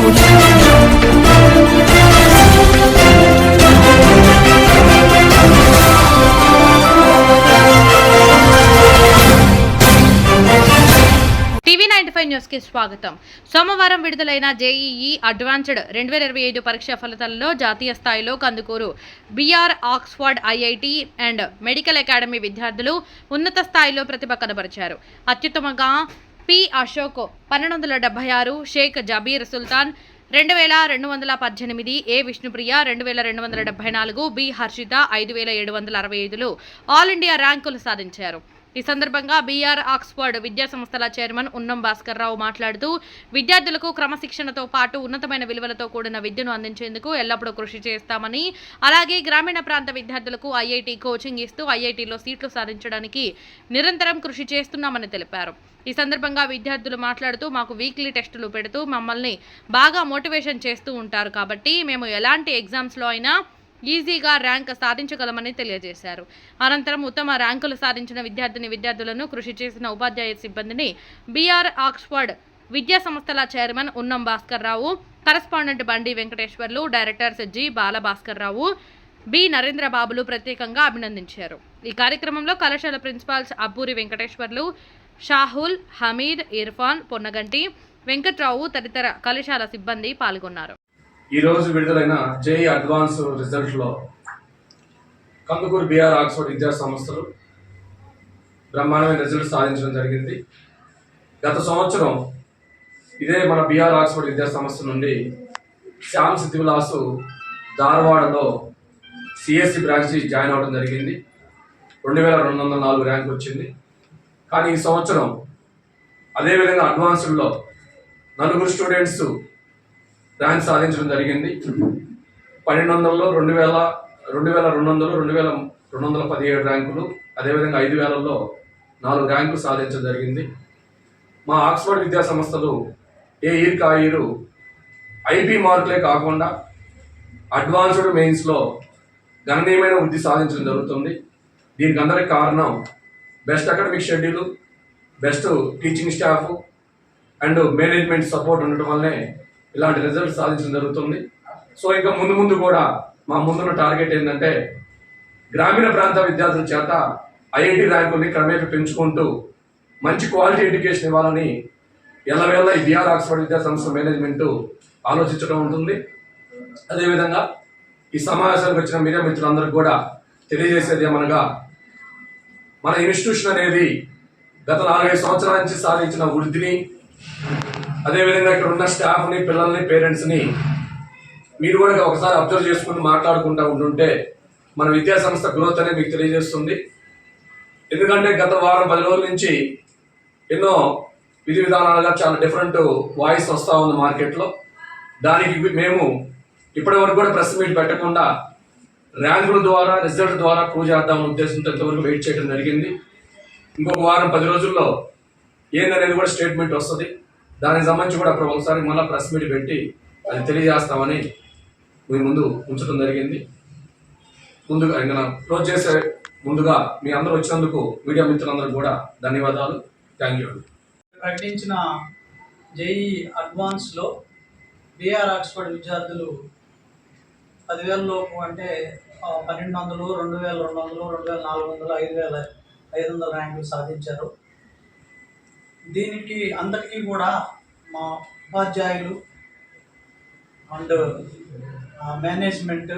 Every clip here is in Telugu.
టీవీ నైన్టీ ఫైవ్ స్వాగతం. సోమవారం విడుదలైన జేఈఈ అడ్వాన్స్డ్ రెండు వేల ఇరవై ఐదు పరీక్ష ఫలితాల్లో జాతీయ స్థాయిలో Kandukur BR Oxford IIT and medical academy విద్యార్థులు ఉన్నత స్థాయిలో ప్రతిభ కనబరిచారు. అత్యుత్తమంగా పి. అశోక్. పన్నెండు వందల డెబ్బై ఆరు షేక్ జబీర్ సుల్తాన్. రెండు వేల రెండు వందల పద్దెనిమిది ఏ. విష్ణుప్రియ. రెండు వేల రెండు వందల డెబ్బై నాలుగు బి. హర్షిత. ఐదు వేల ఏడు వందల అరవై ఐదులో ఆల్ ఇండియా ర్యాంకులు సాధించారు. ఈ సందర్భంగా బీఆర్ ఆక్స్ఫర్డ్ విద్యా సంస్థల చైర్మన్ ఉన్నం భాస్కర్ రావు మాట్లాడుతూ విద్యార్థులకు క్రమశిక్షణతో పాటు ఉన్నతమైన విలువలతో కూడిన విద్యను అందించేందుకు ఎల్లప్పుడూ కృషి చేస్తామని అలాగే గ్రామీణ ప్రాంత విద్యార్థులకు ఐఐటి కోచింగ్ ఇస్తూ ఐఐటిలో సీట్లు సాధించడానికి నిరంతరం కృషి చేస్తున్నామని తెలిపారు. ఈ సందర్భంగా విద్యార్థులు మాట్లాడుతూ మాకు వీక్లీ టెస్టులు పెడుతూ మమ్మల్ని బాగా మోటివేషన్ చేస్తూ ఉంటారు కాబట్టి మేము ఎలాంటి ఎగ్జామ్స్లో అయినా ఈజీగా ర్యాంక్ సాధించగలమని తెలియజేశారు. అనంతరం ఉత్తమ ర్యాంకులు సాధించిన విద్యార్థిని విద్యార్థులను కృషి చేసిన ఉపాధ్యాయ సిబ్బందిని బీఆర్ ఆక్స్ఫర్డ్ విద్యా సంస్థల చైర్మన్ ఉన్నం Bhaskar Rao correspondent Bandi Venkateswarlu directors G Balabhaskar Rao B నరేంద్రబాబులు ప్రత్యేకంగా అభినందించారు. ఈ కార్యక్రమంలో కళాశాల ప్రిన్సిపాల్స్ అబ్బూరి వెంకటేశ్వర్లు షాహుల్ హమీద్ ఇర్ఫాన్ పొన్నగంటి వెంకట్రావు తదితర కళాశాల సిబ్బంది పాల్గొన్నారు. ఈ రోజు విడుదలైన జేఈ అడ్వాన్స్ రిజల్ట్లో కందుకూరు బీఆర్ ఆక్స్ఫర్డ్ విద్యా సంస్థలు బ్రహ్మాండమైన రిజల్ట్ సాధించడం జరిగింది. గత సంవత్సరం ఇదే మన బీఆర్ ఆక్స్ఫర్డ్ విద్యా సంస్థ నుండి శ్యామ్ సిద్ధివిలాసు ధారవాడలో సిఎస్సి బ్రాంచ్ జాయిన్ అవ్వడం జరిగింది. రెండు వేల రెండు వందల నాలుగు ర్యాంక్ వచ్చింది. కానీ ఈ సంవత్సరం అదేవిధంగా అడ్వాన్స్డ్లో నలుగురు స్టూడెంట్స్ ర్యాంక్ సాధించడం జరిగింది. పన్నెండు వందలలో రెండు వేల రెండు వేల రెండు వందలు రెండు వేల రెండు వందల పదిహేడు ర్యాంకులు అదేవిధంగా ఐదు వేలలో నాలుగు ర్యాంకులు సాధించడం జరిగింది. మా ఆక్స్ఫర్డ్ విద్యా సంస్థలు ఏ ఇయర్ కా ఇయర్ ఐపీ మార్కులే కాకుండా అడ్వాన్స్డ్ మెయిన్స్లో గణనీయమైన వృద్ధి సాధించడం జరుగుతుంది. దీనికి అందరికి కారణం best academic schedule best teaching staff and management support ఉండటం వల్లనే ఇలాంటి రిజల్ట్స్ సాధించడం జరుగుతుంది. సో ఇంకా ముందు ముందు కూడా మా ముందున్న టార్గెట్ ఏంటంటే గ్రామీణ ప్రాంత విద్యార్థుల చేత ఐఐటి ర్యాంకుల్ని క్రమేపీ పెంచుకుంటూ మంచి క్వాలిటీ ఎడ్యుకేషన్ ఇవ్వాలని ఎల్లవేళ ఈ బీఆర్ ఆక్స్ఫర్డ్ విద్యా సంస్థ మేనేజ్మెంట్ ఆలోచించడం ఉంటుంది. అదేవిధంగా ఈ సమావేశానికి వచ్చిన మీడియా మిత్రులందరికీ కూడా తెలియజేసేది ఏమనగా మన ఇన్స్టిట్యూషన్ అనేది గత నాలుగైదు సంవత్సరాల నుంచి సాధించిన వృద్ధిని అదేవిధంగా ఇక్కడ ఉన్న స్టాఫ్ని పిల్లల్ని పేరెంట్స్ని మీరు కూడా ఒకసారి అబ్జర్వ్ చేసుకుని మాట్లాడుకుంటూ ఉంటుంటే మన విద్యాసంస్థ గ్రోత్ అనేది మీకు తెలియజేస్తుంది. ఎందుకంటే గత వారం పది రోజుల నుంచి ఎన్నో విధి విధానాలుగా చాలా డిఫరెంట్ వాయిస్ వస్తూ ఉంది మార్కెట్లో. దానికి మేము ఇప్పటి వరకు కూడా ప్రెస్ మీట్ పెట్టకుండా ర్యాంకుల ద్వారా రిజల్ట్ ద్వారా ప్రూవ్ చేద్దామనే ఉద్దేశంతో ఇంతవరకు వెయిట్ చేయడం జరిగింది. ఇంకొక వారం పది రోజుల్లో ఏందనేది కూడా స్టేట్మెంట్ వస్తుంది. దానికి సంబంధించి కూడా అప్పుడు ఒకసారి మళ్ళీ ప్రెస్ మీట్ పెట్టి అది తెలియజేస్తామని మీ ముందు ఉంచడం జరిగింది. ముందుగా ఇంకా క్లోజ్ చేసే ముందుగా మీ అందరూ వచ్చినందుకు మీడియా మిత్రులందరూ కూడా ధన్యవాదాలు. థ్యాంక్ యూ ప్రకటించిన జేఈ అడ్వాన్స్లో బీఆర్ ఆక్స్ఫర్డ్ విద్యార్థులు పదివేల లోపు అంటే పన్నెండు వందలు రెండు వేల రెండు వందలు రెండు వేల నాలుగు వందలు ఐదు వేల ఐదు వందల ర్యాంకులు సాధించారు. దీనికి అందరికీ కూడా మా ఉపాధ్యాయులు and management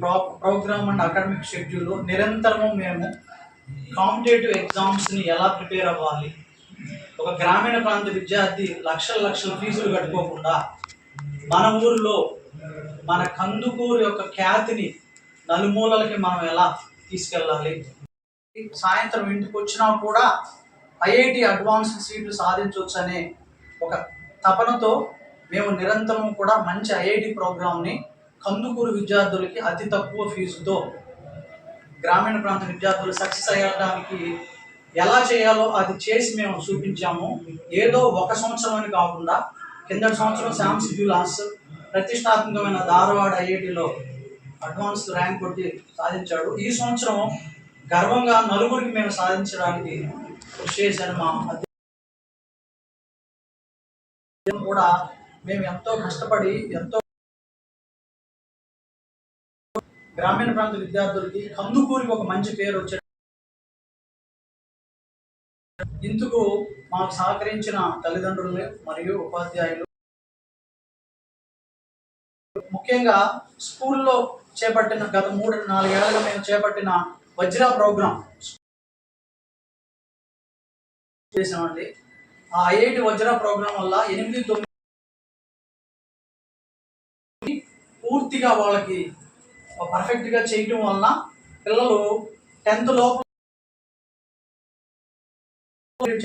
pro program and academic schedule నిరంతరము మేము కాంపిటేటివ్ ఎగ్జామ్స్ని ఎలా ప్రిపేర్ అవ్వాలి? ఒక గ్రామీణ ప్రాంత విద్యార్థి లక్షల లక్షల ఫీజులు కట్టుకోకుండా మన ఊరిలో మన కందుకూరు యొక్క ఖ్యాతిని నలుమూలలకి మనం ఎలా తీసుకెళ్ళాలి? సాయంత్రం ఇంటికి వచ్చినా కూడా ఐఐటి అడ్వాన్స్ సీట్లు సాధించవచ్చు అనే ఒక తపనతో మేము నిరంతరం కూడా మంచి ఐఐటి ప్రోగ్రామ్ని కందుకూరు విద్యార్థులకి అతి తక్కువ ఫీజుతో గ్రామీణ ప్రాంత విద్యార్థులు సక్సెస్ అయ్యడానికి ఎలా చేయాలో అది చేసి మేము చూపించాము. ఏదో ఒక సంవత్సరం అని కాకుండా కింద సంవత్సరం శామ్ సిడ్యులాస్ ప్రతిష్టాత్మకమైన ధారవాడ ఐఐటిలో అడ్వాన్స్ ర్యాంక్ కొట్టి సాధించాడు. ఈ సంవత్సరం గర్వంగా నలుగురికి మేము సాధించడానికి కృషి మా కూడా మేము ఎంతో కష్టపడి ఎంతో గ్రామీణ ప్రాంత విద్యార్థులకి కందుకూరికి ఒక మంచి పేరు వచ్చే ఇందుకు మాకు సహకరించిన తల్లిదండ్రులు మరియు ఉపాధ్యాయులు. ముఖ్యంగా స్కూల్లో చేపట్టిన గత మూడు నాలుగేళ్ళుగా మేము చేపట్టిన వజ్ర ప్రోగ్రాం. చేసామండి ఆ ఐఐటి వజ్ర ప్రోగ్రాం వల్ల ఎనిమిది తొమ్మిది పూర్తిగా వాళ్ళకి పర్ఫెక్ట్గా చేయటం వలన పిల్లలు టెన్త్ లోపల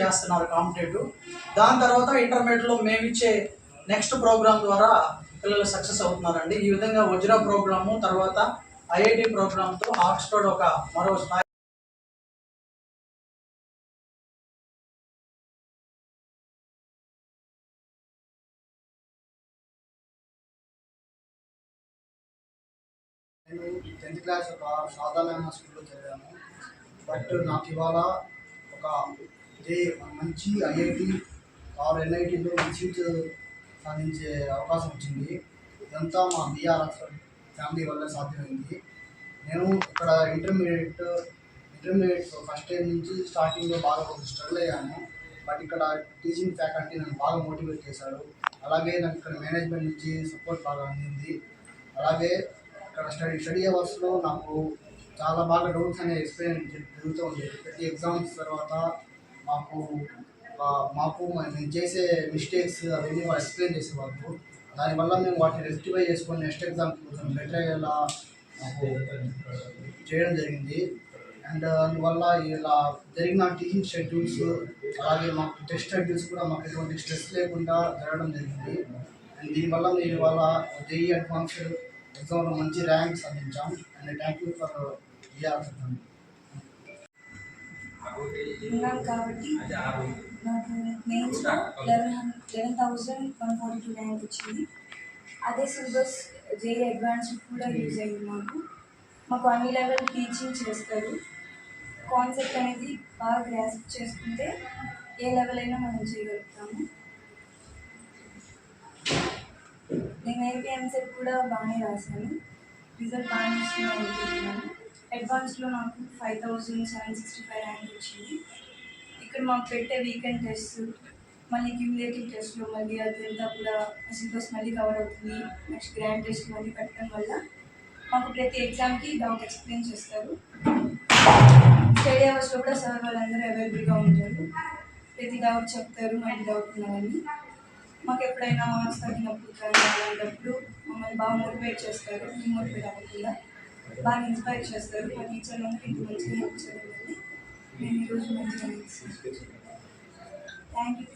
చేస్తున్నారు కాంపిటేటివ్. దాని తర్వాత ఇంటర్మీడియట్లో మేమిచ్చే మేము ఇచ్చే నెక్స్ట్ ప్రోగ్రామ్ ద్వారా పిల్లలు సక్సెస్ అవుతున్నారండి. ఈ విధంగా వజ్ర ప్రోగ్రాము తర్వాత ఐఐటి ప్రోగ్రామ్తో ఆక్స్ఫర్డ్ ఒక మరో స్థాయి నేను టెన్త్ క్లాస్ ఒక సాధారణ స్కూల్లో చదివాను. బట్ నాకు ఇవాళ ఒక ఇదే మంచి ఐఐటి ఆర్ ఎన్ఐటిలో మంచి సీట్ సాధించే అవకాశం వచ్చింది. ఇదంతా మా బీఆర్ ఫ్యామిలీ వల్ల సాధ్యమైంది. నేను ఇక్కడ ఇంటర్మీడియట్ ఇంటర్మీడియట్ ఫస్ట్ టైం నుంచి స్టార్టింగ్లో బాగా కొంచెం స్ట్రగుల్ అయ్యాను. బట్ ఇక్కడ టీచింగ్ ఫ్యాకల్టీ నన్ను బాగా మోటివేట్ చేశారు. అలాగే నాకు ఇక్కడ మేనేజ్మెంట్ నుంచి సపోర్ట్ బాగా అందింది. అలాగే స్టడీ స్టడీ అవర్స్లో నాకు చాలా బాగా డౌట్స్ అనేవి ఎక్స్ప్లెయిన్ జరుగుతూ ఉండేది ప్రతి ఎగ్జామ్స్ తర్వాత మాకు మాకు మేము చేసే మిస్టేక్స్ అవన్నీ వాళ్ళు ఎక్స్ప్లెయిన్ చేసేవాళ్ళు. దానివల్ల మేము వాటిని రెక్టిఫై చేసుకొని నెక్స్ట్ ఎగ్జామ్కి కొంచెం బెటర్ అయ్యేలా మాకు చేయడం జరిగింది. అండ్ అందువల్ల ఇలా జరిగిన టీచింగ్ షెడ్యూల్స్ అలాగే మాకు టెస్ట్ షెడ్యూల్స్ కూడా మాకు ఎటువంటి స్ట్రెస్ లేకుండా జరగడం జరిగింది. అండ్ దీనివల్ల మీరు ఇవాళ జేఈ అడ్వాన్స్డ్ ఎగ్జామ్లో మంచి ర్యాంక్ సాధించాం and thank you for year ఉన్నాను కాబట్టి నాకు మెయిన్స్లో eleven eleven thousand one forty two rank వచ్చింది. అదే సిలబస్ జేఈ అడ్వాన్స్ కూడా యూజ్ అయ్యింది మాకు. మాకు అన్ని లెవెల్ టీచింగ్ చేస్తారు. కాన్సెప్ట్ అనేది బాగా గ్రాస్ప్ చేసుకుంటే ఏ లెవెల్ అయినా మనం చేయగలుగుతాము. నేను ఏపీ ఎంసెట్ కూడా బాగానే రాశాను. రిజల్ట్ బాగానే వస్తుంది అనుకుంటున్నాను అడ్వాన్స్లో నాకు five thousand seven sixty five rank వచ్చింది. ఇక్కడ మాకు పెట్టే వీకెండ్ టెస్ట్ మళ్ళీ క్యూములేటివ్ టెస్ట్లో మళ్ళీ అదంతా కూడా సిలబస్ మళ్ళీ కవర్ అవుతుంది. నెక్స్ట్ గ్రాండ్ టెస్ట్ మళ్ళీ పెట్టడం వల్ల మాకు ప్రతి ఎగ్జామ్కి డౌట్ ఎక్స్ప్లెయిన్ చేస్తారు. స్టడీ అవర్స్లో కూడా సార్ వాళ్ళందరూ అవైలబుల్గా ఉంటారు. ప్రతి డౌట్ చెప్తారు మళ్ళీ డౌట్ ఉన్నవన్నీ. మాకు ఎప్పుడైనా మార్క్స్ తగ్గినప్పుడు కానీ అలాంటప్పుడు మమ్మల్ని బాగా మోటివేట్ చేస్తారు. మోటివేట్ అవ్వకుండా బాగా ఇన్స్పైర్ చేస్తారు. మా టీచర్ అందరూ ఇంత మంచిగా హెల్ప్ చేయడం నేను ఈరోజు మంచిగా థ్యాంక్ యూ.